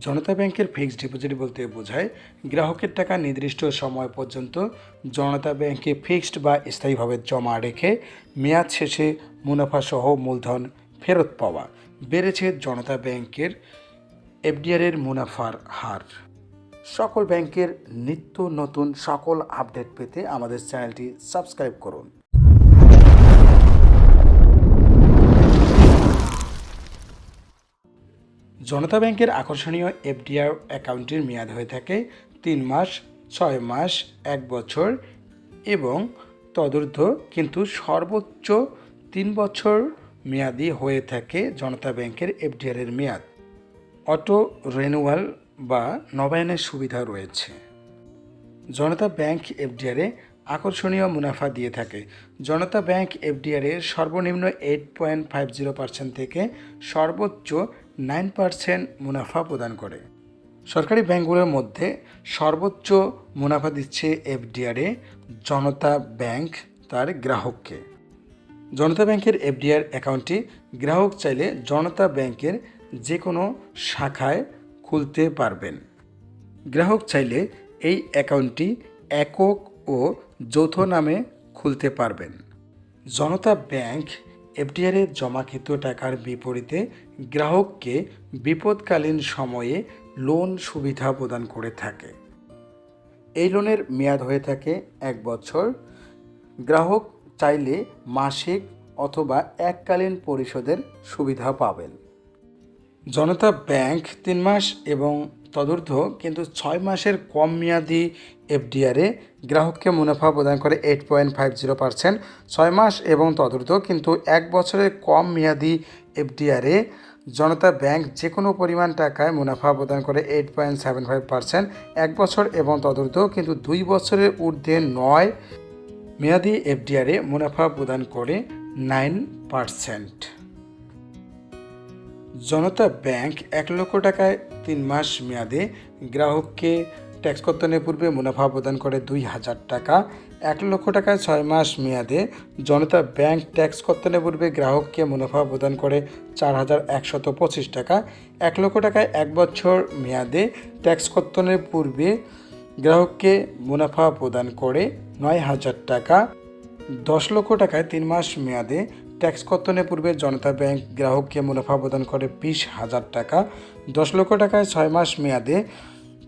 জনতা ব্যাংকের fixed deposit বলতে বোঝায়, গ্রাহকের টাকা নির্দিষ্ট সময় পর্যন্ত জনতা ব্যাংকে ফিক্সড বা স্থায়ীভাবে জমা রেখে মেয়াদ শেষে মুনাফাসহ মূলধন ফেরত পাওয়া। বেড়েছে জনতা ব্যাংকের এফডিআরের মুনাফার হার। সকল ব্যাংকের নিত্য নতুন সকল আপডেট পেতে আমাদের চ্যানেলটি সাবস্ক্রাইব করুন। জনতা ব্যাংকের আকর্ষণীয় এফডিআর অ্যাকাউন্টের মেয়াদ হয়ে থাকে তিন মাস, ছয় মাস, এক বছর এবং তদূর্ধ্ব কিন্তু সর্বোচ্চ তিন বছর মেয়াদি হয়ে থাকে জনতা ব্যাংকের এফডিআর এর মেয়াদ। অটো রেনুয়াল বা নবায়নের সুবিধা রয়েছে। জনতা ব্যাংক এফডিআরে আকর্ষণীয় মুনাফা দিয়ে থাকে। জনতা ব্যাংক এফডিআরে সর্বনিম্ন eight point five zero percent থেকে সর্বোচ্চ নাইন পার্সেন্ট মুনাফা প্রদান করে। সরকারি ব্যাংকগুলোর মধ্যে সর্বোচ্চ মুনাফা দিচ্ছে এফডিআরে জনতা ব্যাংক তার গ্রাহককে। জনতা ব্যাংকের এফডিআর অ্যাকাউন্টটি গ্রাহক চাইলে জনতা ব্যাংকের যে কোনো শাখায় খুলতে পারবেন। গ্রাহক চাইলে এই অ্যাকাউন্টটি একক ও যৌথ নামে খুলতে পারবেন। জনতা ব্যাংক এফডিআরে জমাকৃত টাকার বিপরীতে গ্রাহককে বিপদকালীন সময়ে লোন সুবিধা প্রদান করে থাকে। এই লোনের মেয়াদ হয়ে থাকে এক বছর। গ্রাহক চাইলে মাসিক অথবা এককালীন পরিশোধের সুবিধা পাবেন। জনতা ব্যাংক তিন মাস এবং তদূর্ধ্ব কিন্তু ছয় মাসের কম মেয়াদি এফডিআরে গ্রাহককে মুনাফা প্রদান করে eight point five zero percent ছয় মাস এবং তদূর্ধ্ব কিন্তু এক বছরের কম মেয়াদি এফডিআরে জনতা ব্যাংক যে কোনো পরিমাণ টাকায় মুনাফা প্রদান করে eight point seven five percent এক বছর এবং তদূর্ধ্ব কিন্তু দুই বছরের ঊর্ধ্বে নয় মেয়াদি এফডিআরে মুনাফা প্রদান করে নাইন পার্সেন্ট জনতা ব্যাংক এক লক্ষ টাকায় তিন মাস মেয়াদে গ্রাহককে ট্যাক্স কর্তনের পূর্বে মুনাফা প্রদান করে দুই হাজার টাকা। এক লক্ষ টাকায় ছয় মাস মেয়াদে জনতা ব্যাংক ট্যাক্স কর্তনের পূর্বে গ্রাহককে মুনাফা প্রদান করে চার হাজার একশত পঁচিশ টাকা। এক লক্ষ টাকায় এক বছর মেয়াদে ট্যাক্স কর্তনের পূর্বে গ্রাহককে মুনাফা প্রদান করে নয় হাজার টাকা। দশ লক্ষ টাকায় তিন মাস মেয়াদে ট্যাক্স কর্তনের পূর্বে জনতা ব্যাংক গ্রাহককে মুনাফা প্রদান করে বিশ হাজার টাকা, দশ লক্ষ টাকায় ছয় মাস মেয়াদে।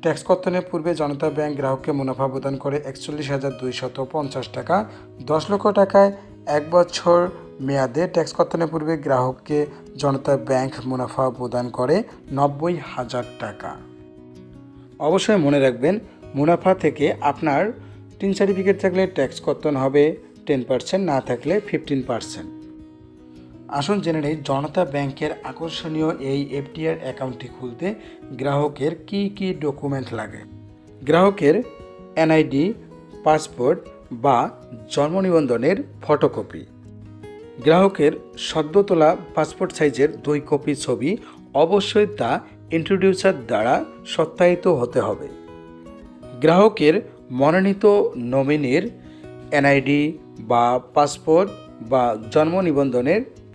ট্যাক্স কর্তনের পূর্বে জনতা ব্যাংক গ্রাহককে মুনাফা প্রদান করে একচল্লিশ হাজার দুইশত পঞ্চাশ টাকা, দশ লক্ষ টাকায় এক বছর মেয়াদে ট্যাক্স কর্তনের পূর্বে গ্রাহককে জনতা ব্যাংক মুনাফা প্রদান করে নব্বই হাজার টাকা। অবশ্যই মনে রাখবেন, মুনাফা থেকে আপনার তিন সার্টিফিকেট থাকলে ট্যাক্স কর্তন হবে, টেন পার্সেন্ট, না থাকলে ফিফটিন পার্সেন্ট। আসুন জেনে নেই, জনতা ব্যাংকের আকর্ষণীয় এই এফডিআর অ্যাকাউন্টটি খুলতে গ্রাহকের কি কি ডকুমেন্ট লাগে? গ্রাহকের এনআইডি, পাসপোর্ট বা জন্ম নিবন্ধনের ফটোকপি। গ্রাহকের সদ্য তোলা পাসপোর্ট সাইজের দুই কপি ছবি অবশ্যই তা ইন্ট্রোডিউসার দ্বারা সত্যায়িত হতে হবে। গ্রাহকের মনোনীত নমিনির এনআইডি বা পাসপোর্ট বা জন্ম নিবন্ধনের